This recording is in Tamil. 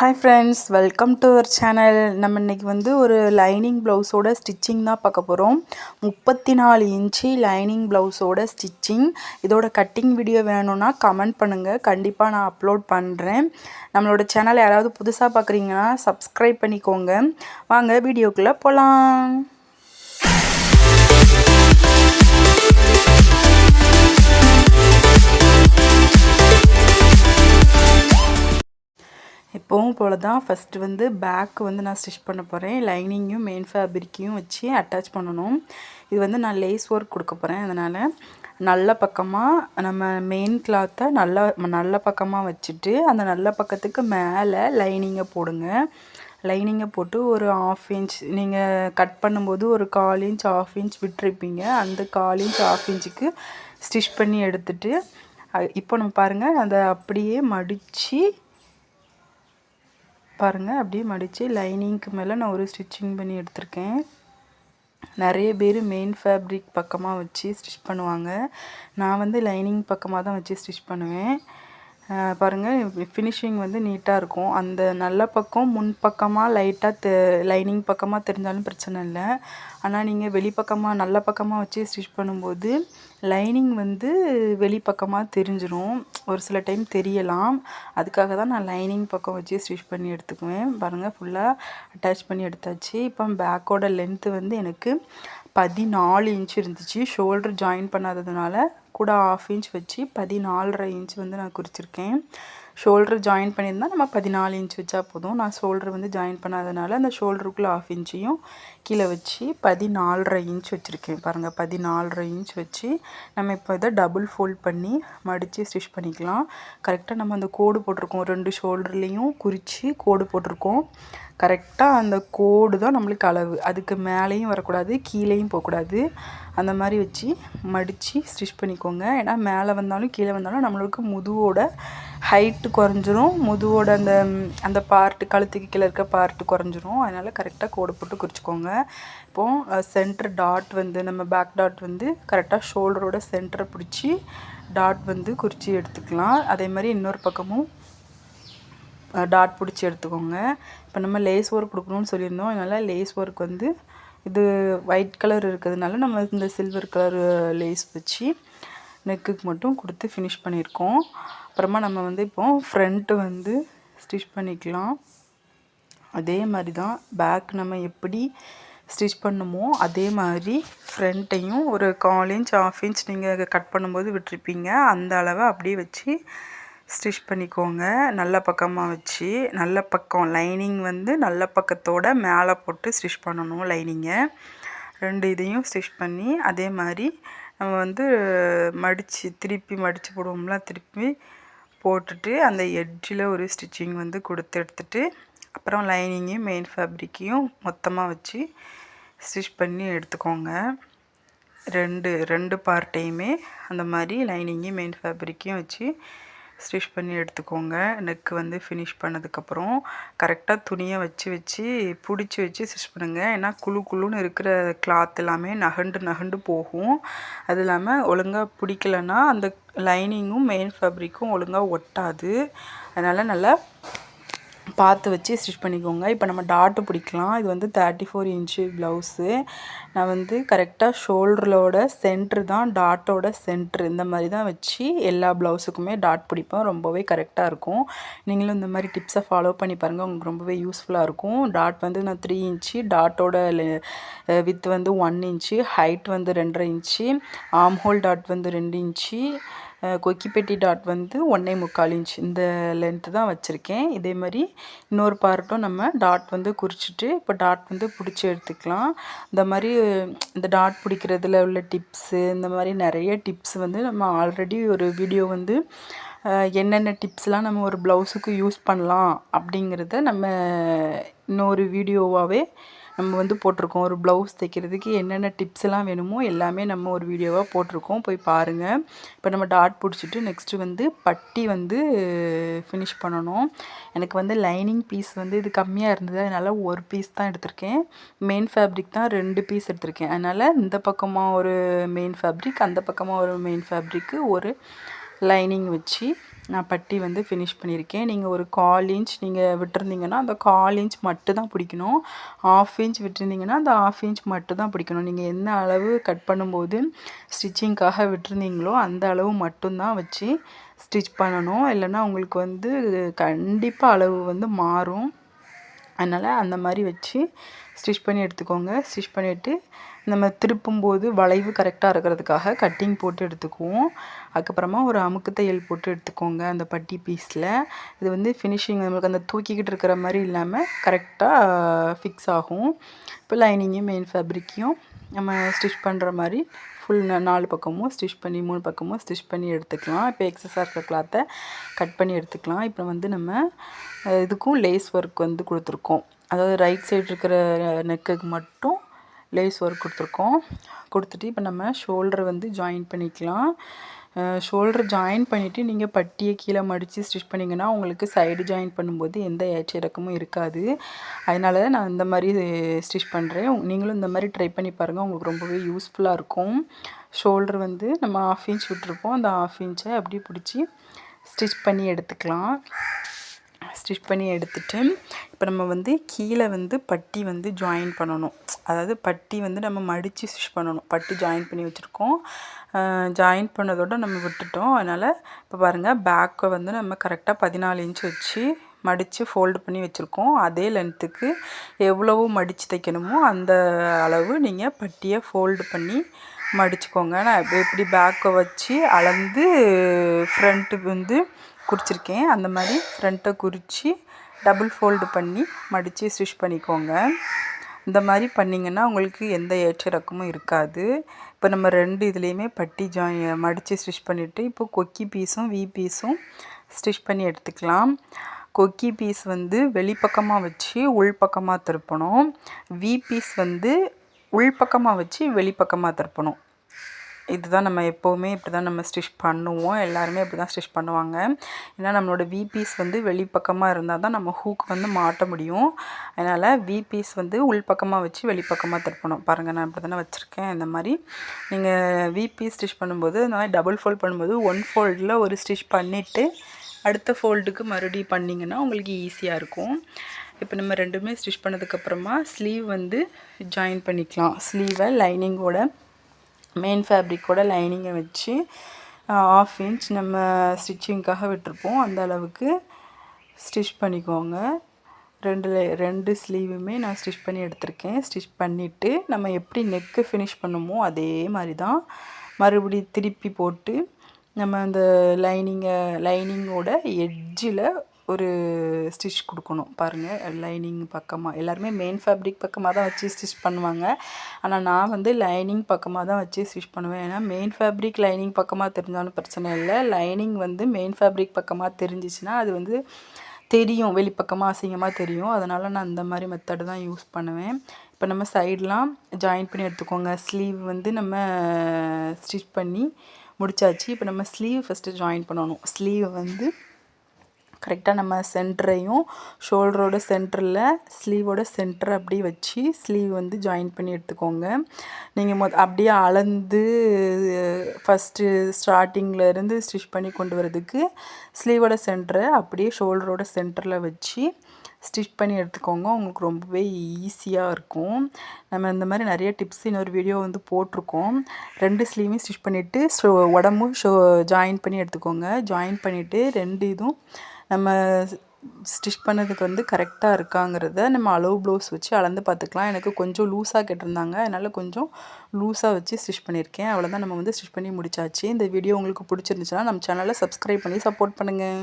Hi friends welcome to our channel நம்ம இன்றைக்கி வந்து ஒரு லைனிங் ப்ளவுஸோட ஸ்டிச்சிங் தான் பார்க்க போகிறோம் முப்பத்தி நாலு இன்ச்சு லைனிங் ப்ளவுஸோட ஸ்டிச்சிங் இதோட கட்டிங் வீடியோ வேணும்னா கமெண்ட் பண்ணுங்கள் கண்டிப்பாக நான் அப்லோட் பண்ணுறேன் நம்மளோட சேனல் யாராவது புதுசாக பார்க்குறீங்கன்னா சப்ஸ்கிரைப் பண்ணிக்கோங்க. வாங்க வீடியோக்குள்ளே போகலாம் எப்போவும் போல் தான் ஃபஸ்ட்டு வந்து பேக் வந்து நான் ஸ்டிச் பண்ண போகிறேன் லைனிங்கும் மெயின் ஃபேப்ரிக்கையும் வச்சு அட்டாச் பண்ணணும். இது வந்து நான் லேஸ் ஒர்க் கொடுக்க போகிறேன் அதனால். நல்ல பக்கமாக நம்ம மெயின் கிளாத்தை நல்ல நல்ல பக்கமாக வச்சுட்டு அந்த நல்ல பக்கத்துக்கு மேலே லைனிங்கை போடுங்க. லைனிங்கை போட்டு ஒரு ஆஃப் இன்ச் நீங்கள் கட் பண்ணும்போது ஒரு கால் இன்ச் ஆஃப் இன்ச் விட்டுருப்பீங்க. அந்த கால் இன்ச் ஆஃப் இன்ச்சுக்கு ஸ்டிச் பண்ணி எடுத்துட்டு இப்போ நம்ம பாருங்கள் அதை அப்படியே மடித்து பாருங்கள் அப்படியே மடித்து லைனிங்க்கு மேலே நான் ஒரு ஸ்டிச்சிங் பண்ணி எடுத்திருக்கேன். நிறைய பேர் மெயின் ஃபேப்ரிக் பக்கமாக வச்சு ஸ்டிச் பண்ணுவாங்க. நான் வந்து லைனிங் பக்கமாக தான் வச்சு ஸ்டிச் பண்ணுவேன். பாருங்கள் ஃபினிஷிங் வந்து நீட்டாக இருக்கும். அந்த நல்ல பக்கம் முன் பக்கமாக லைட்டாக தெ லைனிங் பக்கமாக தெரிஞ்சாலும் பிரச்சனை இல்லை. ஆனால் நீங்கள் வெளிப்பக்கமாக நல்ல பக்கமாக வச்சு ஸ்டிச் பண்ணும்போது லைனிங் வந்து வெளிப்பக்கமாக தெரிஞ்சிடும் ஒரு சில டைம் தெரியலாம். அதுக்காக தான் நான் லைனிங் பக்கம் வச்சு ஸ்டிச் பண்ணி எடுத்துக்குவேன். பாருங்கள் ஃபுல்லாக அட்டாச் பண்ணி எடுத்தாச்சு. இப்போ பேக்கோட லென்த்து வந்து எனக்கு பதினாலு இன்ச் இருந்துச்சு. ஷோல்டர் ஜாயின் பண்ணாததுனால கூட ஆஃப் இன்ச் வச்சு பதினாலரை இன்ச் வந்து நான் குறிச்சிருக்கேன். ஷோல்டர் ஜாயின் பண்ணியிருந்தால் நம்ம பதினாலு இன்ச் வச்சா போதும். நான் ஷோல்டர் வந்து ஜாயின் பண்ணாதனால அந்த ஷோல்டருக்குள்ளே ஆஃப் இன்ச்சையும் கீழே வச்சு பதினாலரை இன்ச் வச்சுருக்கேன். பாருங்கள் பதினாலரை இன்ச் வச்சு நம்ம இப்போ இதை டபுள் ஃபோல்ட் பண்ணி மடித்து ஸ்டிச் பண்ணிக்கலாம். கரெக்டாக நம்ம அந்த கோடு போட்டிருக்கோம். ரெண்டு ஷோல்டர்லேயும் குறித்து கோடு போட்டிருக்கோம். கரெக்டாக அந்த கோடு தான் நம்மளுக்கு அளவு. அதுக்கு மேலேயும் வரக்கூடாது கீழேயும் போகக்கூடாது. அந்த மாதிரி வச்சு மடித்து ஸ்டிச் பண்ணிக்கோங்க. ஏன்னா மேலே வந்தாலும் கீழே வந்தாலும் நம்மளுக்கு முதுவோட ஹைட்டு குறைஞ்சிரும். முதுவோட அந்த அந்த பார்ட்டு கழுத்துக்கு கீழே இருக்க பார்ட்டு குறைஞ்சிரும். அதனால் கரெக்டாக கோடு போட்டு குறிச்சிக்கோங்க. இப்போது சென்டர் டாட் வந்து நம்ம பேக் டாட் வந்து கரெக்டாக ஷோல்டரோட சென்டரை பிடிச்சி டாட் வந்து குறித்து எடுத்துக்கலாம். அதே மாதிரி இன்னொரு பக்கமும் டாட் பிடிச்சி எடுத்துக்கோங்க. இப்போ நம்ம லேஸ் ஒர்க் கொடுக்கணும்னு சொல்லியிருந்தோம். அதனால் லேஸ் ஒர்க் வந்து இது ஒயிட் கலர் இருக்கிறதுனால நம்ம இந்த சில்வர் கலர் லேஸ் வச்சு நெக்குக்கு மட்டும் கொடுத்து ஃபினிஷ் பண்ணியிருக்கோம். அப்புறமா நம்ம வந்து இப்போது ஃப்ரண்ட்டு வந்து ஸ்டிச் பண்ணிக்கலாம். அதே மாதிரி தான் பேக் நம்ம எப்படி ஸ்டிச் பண்ணுமோ அதே மாதிரி ஃப்ரண்ட்டையும் ஒரு கால் இன்ச் ஆஃப் இன்ச் நீங்கள் கட் பண்ணும்போது விட்டுருப்பீங்க. அந்த அளவை அப்படியே வச்சு ஸ்டிச் பண்ணிக்கோங்க. நல்ல பக்கமாக வச்சு நல்ல பக்கம் லைனிங் வந்து நல்ல பக்கத்தோட மேலே போட்டு ஸ்டிச் பண்ணணும் லைனிங்கை. ரெண்டு இதையும் ஸ்டிச் பண்ணி அதே மாதிரி நம்ம வந்து மடித்து திருப்பி மடித்து போடுவோம்ல திருப்பி போட்டுட்டு அந்த எட்ஜில் ஒரு ஸ்டிச்சிங் வந்து கொடுத்து எடுத்துட்டு அப்புறம் லைனிங்கையும் மெயின் ஃபேப்ரிக்கையும் மொத்தமாக வச்சு ஸ்டிச் பண்ணி எடுத்துக்கோங்க. ரெண்டு ரெண்டு பார்ட்டையுமே அந்த மாதிரி லைனிங்கையும் மெயின் ஃபேப்ரிக்கையும் வச்சு ஸ்டிச் பண்ணி எடுத்துக்கோங்க. நெக்கு வந்து ஃபினிஷ் பண்ணதுக்கப்புறம் கரெக்டாக துணியை வச்சு வச்சு பிடிச்சி வச்சு ஸ்டிச் பண்ணுங்கள் ஏன்னா குழு குழுன்னு இருக்கிற கிளாத் எல்லாமே நகண்டு நகண்டு போகும். அது இல்லாமல் ஒழுங்காக பிடிக்கலன்னா அந்த லைனிங்கும் மெயின் ஃபேப்ரிக்கும் ஒழுங்காக ஒட்டாது. அதனால் நல்லா பார்த்து வச்சு ஸ்டிச் பண்ணிக்கோங்க. இப்போ நம்ம டாட்டு பிடிக்கலாம். இது வந்து தேர்ட்டி ஃபோர் இன்ச்சு ப்ளவுஸு நான் வந்து கரெக்டாக ஷோல்டரோட சென்ட்ரு தான் டாட்டோட சென்ட்ரு இந்த மாதிரி தான் வச்சு எல்லா ப்ளவுஸுக்குமே டாட் பிடிப்போம் ரொம்பவே கரெக்டாக இருக்கும். நீங்களும் இந்த மாதிரி டிப்ஸை ஃபாலோ பண்ணி பாருங்கள் உங்களுக்கு ரொம்பவே யூஸ்ஃபுல்லாக இருக்கும். டாட் வந்து நான் த்ரீ இன்ச்சு டாட்டோட வித் வந்து ஒன் இன்ச்சு ஹைட் வந்து ரெண்டரை இன்ச்சு ஆம் ஹோல் டாட் வந்து ரெண்டு இன்ச்சு கொக்கிப்பெட்டி டாட் வந்து ஒன்றே முக்கால் இன்ச் இந்த லென்த்து தான் வச்சுருக்கேன். இதே மாதிரி இன்னொரு பார்ட்டும் நம்ம டாட் வந்து குறிச்சிட்டு இப்போ டாட் வந்து பிடிச்சி எடுத்துக்கலாம். இந்த மாதிரி இந்த டாட் பிடிக்கிறதுல உள்ள டிப்ஸு இந்த மாதிரி நிறைய டிப்ஸ் வந்து நம்ம ஆல்ரெடி ஒரு வீடியோ வந்து என்னென்ன டிப்ஸ்லாம் நம்ம ஒரு ப்ளவுஸுக்கு யூஸ் பண்ணலாம் அப்படிங்கிறத நம்ம இன்னொரு வீடியோவாகவே நம்ம வந்து போட்டிருக்கோம். ஒரு ப்ளவுஸ் தைக்கிறதுக்கு என்னென்ன டிப்ஸ் எல்லாம் வேணுமோ எல்லாமே நம்ம ஒரு வீடியோவாக போட்டிருக்கோம். போய் பாருங்கள் இப்போ நம்ம டாட் பிடிச்சிட்டு நெக்ஸ்ட்டு வந்து பட்டி வந்து ஃபினிஷ் பண்ணணும். எனக்கு வந்து லைனிங் பீஸ் வந்து இது கம்மியாக இருந்தது. அதனால் ஒரு பீஸ் தான் எடுத்திருக்கேன். மெயின் ஃபேப்ரிக் தான் ரெண்டு பீஸ் எடுத்திருக்கேன். அதனால் இந்த பக்கமாக ஒரு மெயின் ஃபேப்ரிக் அந்த பக்கமாக ஒரு மெயின் ஃபேப்ரிக்கு ஒரு லைனிங் வச்சு நான் பட்டி வந்து ஃபினிஷ் பண்ணியிருக்கேன். நீங்கள் ஒரு கால் இன்ச் நீங்கள் விட்டுருந்தீங்கன்னா அந்த கால் இன்ச் மட்டும் தான் பிடிக்கணும். ஆஃப் இன்ச் விட்டுருந்தீங்கன்னா அந்த ஆஃப் இன்ச் மட்டும் தான் பிடிக்கணும். நீங்கள் என்ன அளவு கட் பண்ணும்போது ஸ்டிச்சிங்க்காக விட்டுருந்தீங்களோ அந்த அளவு மட்டும்தான் வச்சு ஸ்டிச் பண்ணணும். இல்லைன்னா உங்களுக்கு வந்து கண்டிப்பாக அளவு வந்து மாறும். அதனால் அந்த மாதிரி வச்சு ஸ்டிச் பண்ணி எடுத்துக்கோங்க. ஸ்டிச் பண்ணிவிட்டு நம்ம திருப்பும்போது வளைவு கரெக்டாக இருக்கிறதுக்காக கட்டிங் போட்டு எடுத்துக்குவோம். அதுக்கப்புறமா ஒரு அமுக்கு தையல் போட்டு எடுத்துக்கோங்க அந்த பட்டி பீஸில் இது வந்து ஃபினிஷிங் நம்மளுக்கு அந்த தூக்கிக்கிட்டு இருக்கிற மாதிரி இல்லாமல் கரெக்டாக ஃபிக்ஸ் ஆகும். இப்போ லைனிங்கும் மெயின் ஃபேப்ரிக்கையும் நம்ம ஸ்டிச் பண்ணுற மாதிரி ஃபுல் நாலு பக்கமும் ஸ்டிச் பண்ணி மூணு பக்கமும் ஸ்டிச் பண்ணி எடுத்துக்கலாம். இப்போ எக்ஸஸாக இருக்கிற கிளாத்தை கட் பண்ணி எடுத்துக்கலாம். இப்போ வந்து நம்ம இதுக்கும் லேஸ் ஒர்க் வந்து கொடுத்துருக்கோம். அதாவது ரைட் சைடு இருக்கிற நெக்குக்கு மட்டும் லேஸ் ஒர்க் கொடுத்துருக்கோம். கொடுத்துட்டு இப்போ நம்ம ஷோல்டரை வந்து ஜாயின் பண்ணிக்கலாம். ஷோல்டர் ஜாயின் பண்ணிவிட்டு நீங்கள் பட்டியை கீழே மடித்து ஸ்டிச் பண்ணிங்கன்னா உங்களுக்கு சைடு ஜாயின் பண்ணும்போது எந்த ஏற்ற இறக்கமும் இருக்காது. அதனால தான் நான் இந்த மாதிரி ஸ்டிச் பண்ணுறேன் நீங்களும் இந்த மாதிரி ட்ரை பண்ணி பாருங்கள் உங்களுக்கு ரொம்பவே யூஸ்ஃபுல்லாக இருக்கும். ஷோல்டர் வந்து நம்ம ஆஃப் இன்ச் விட்டுருப்போம். அந்த ஆஃப் இன்ச்சை அப்படியே பிடிச்சி ஸ்டிச் பண்ணி எடுத்துக்கலாம். ஸ்டிச் பண்ணி எடுத்துட்டு இப்போ நம்ம வந்து கீழே வந்து பட்டி வந்து ஜாயின் பண்ணணும். அதாவது பட்டி வந்து நம்ம மடித்து ஸ்டிச் பண்ணணும். பட்டி ஜாயின் பண்ணி வச்சுருக்கோம். ஜாயின் பண்ணதோடு நம்ம விட்டுட்டோம். அதனால் இப்போ பாருங்கள் பேக்கை வந்து நம்ம கரெக்டாக பதினாலு இன்ச் வச்சு மடித்து ஃபோல்டு பண்ணி வச்சுருக்கோம். அதே லென்த்துக்கு எவ்வளவு மடித்து தைக்கணுமோ அந்த அளவு நீங்கள் பட்டியை ஃபோல்டு பண்ணி மடிச்சுக்கோங்க. நான் எப்படி பேக்கை வச்சு அளந்து ஃப்ரண்ட்டு வந்து குறிச்சிருக்கேன். அந்த மாதிரி ஃப்ரண்ட்டை குறித்து டபுள் ஃபோல்டு பண்ணி மடித்து ஸ்டிச் பண்ணிக்கோங்க. இந்த மாதிரி பண்ணிங்கன்னா உங்களுக்கு எந்த ஏற்ற இறக்கமும் இருக்காது. இப்போ நம்ம ரெண்டு இதுலேயுமே பட்டி ஜாய் மடித்து ஸ்டிச் பண்ணிவிட்டு இப்போ கொக்கி பீஸும் வி பீஸும் ஸ்டிச் பண்ணி எடுத்துக்கலாம். கொக்கி பீஸ் வந்து வெளிப்பக்கமாக வச்சு உள்பக்கமாக திருப்பணும். வி பீஸ் வந்து உள்பக்கமாக வச்சு வெளிப்பக்கமாக திருப்பணும். இதுதான் நம்ம எப்போவுமே இப்படி தான் நம்ம ஸ்டிச் பண்ணுவோம். எல்லாருமே இப்படி தான் ஸ்டிச் பண்ணுவாங்க. ஏன்னா நம்மளோட வி பீஸ் வந்து வெளிப்பக்கமாக இருந்தால் தான் நம்ம ஹூக் வந்து மாட்ட முடியும். அதனால் வி பீஸ் வந்து உள்பக்கமாக வச்சு வெளிப்பக்கமாக திருப்பணும். பாருங்கள் நான் இப்படி தானே வச்சுருக்கேன். இந்த மாதிரி. நீங்கள் வி பீஸ் ஸ்டிச் பண்ணும்போது இந்த மாதிரி டபுள் ஃபோல்ட் பண்ணும்போது ஒன் ஃபோல்டில் ஒரு ஸ்டிச் பண்ணிவிட்டு அடுத்த ஃபோல்டுக்கு மறுபடியும் பண்ணிங்கன்னா உங்களுக்கு ஈஸியாக இருக்கும். இப்போ நம்ம ரெண்டுமே ஸ்டிச் பண்ணதுக்கப்புறமா ஸ்லீவ் வந்து ஜாயின் பண்ணிக்கலாம். ஸ்லீவை லைனிங்கோட மெயின் ஃபேப்ரிக்கோட லைனிங்கை வச்சு ஆஃப் இன்ச் நம்ம ஸ்டிச்சிங்க்காக விட்டுருப்போம். அந்த அளவுக்கு ஸ்டிச் பண்ணிக்கோங்க. ரெண்டு ரெண்டு ஸ்லீவுமே நான் ஸ்டிச் பண்ணி எடுத்திருக்கேன். ஸ்டிச் பண்ணிவிட்டு நம்ம எப்படி நெக்கு ஃபினிஷ் பண்ணுமோ அதே மாதிரி தான் மறுபடி திருப்பி போட்டு நம்ம அந்த லைனிங்கை லைனிங்கோட எட்ஜில் ஒரு ஸ்டிச் கொடுக்கணும். பாருங்கள் லைனிங் பக்கமாக எல்லாருமே மெயின் ஃபேப்ரிக் பக்கமாக தான் வச்சு ஸ்டிச் பண்ணுவாங்க. ஆனால் நான் வந்து லைனிங் பக்கமாக தான் வச்சு ஸ்டிச் பண்ணுவேன். ஏன்னா மெயின் ஃபேப்ரிக் லைனிங் பக்கமாக தெரிஞ்சாலும் பிரச்சனை இல்லை. லைனிங் வந்து மெயின் ஃபேப்ரிக் பக்கமாக தெரிஞ்சிச்சுன்னா அது வந்து தெரியும். வெளிப்பக்கமாக அசிங்கமாக தெரியும். அதனால் நான் அந்த மாதிரி மெத்தடு தான் யூஸ் பண்ணுவேன். இப்போ நம்ம சைட்லாம் ஜாயின் பண்ணி எடுத்துக்கோங்க. ஸ்லீவ் வந்து நம்ம ஸ்டிச் பண்ணி முடிச்சாச்சு. இப்போ நம்ம ஸ்லீவ் ஃபஸ்ட்டு ஜாயின் பண்ணணும். ஸ்லீவ் வந்து கரெக்டாக நம்ம சென்டரையும் ஷோல்டரோட சென்டரில் ஸ்லீவோட சென்டர் அப்படியே வச்சு ஸ்லீவ் வந்து ஜாயின் பண்ணி எடுத்துக்கோங்க. நீங்கள் மொ அப்படியே அளந்து ஃபஸ்ட்டு ஸ்டார்டிங்கிலேருந்து ஸ்டிச் பண்ணி கொண்டு வரதுக்கு ஸ்லீவோட சென்டரை அப்படியே ஷோல்டரோட சென்டரில் வச்சு ஸ்டிச் பண்ணி எடுத்துக்கோங்க. உங்களுக்கு ரொம்பவே ஈஸியாக இருக்கும். நம்ம இந்த மாதிரி நிறைய டிப்ஸ் இன்னொரு வீடியோ வந்து போட்டிருக்கோம். ரெண்டு ஸ்லீவையும் ஸ்டிச் பண்ணிவிட்டு ஷோ உடம்பும் ஷோ ஜாயின் பண்ணி எடுத்துக்கோங்க. ஜாயின் பண்ணிவிட்டு ரெண்டு இதுவும் நம்ம ஸ்டிச் பண்ணதுக்கு வந்து கரெக்டாக இருக்காங்கிறத நம்ம அளவு ப்ளவுஸ் வச்சு அளந்து பார்த்துக்கலாம். எனக்கு கொஞ்சம் லூஸாக கேட்டிருந்தாங்க. அதனால் கொஞ்சம் லூஸாக வச்சு ஸ்டிச் பண்ணியிருக்கேன். அவ்வளோதான் நம்ம வந்து ஸ்டிச் பண்ணி முடிச்சாச்சு. இந்த வீடியோ உங்களுக்கு பிடிச்சிருந்துச்சுன்னா நம்ம சேனலை சப்ஸ்கிரைப் பண்ணி சப்போர்ட் பண்ணுங்கள்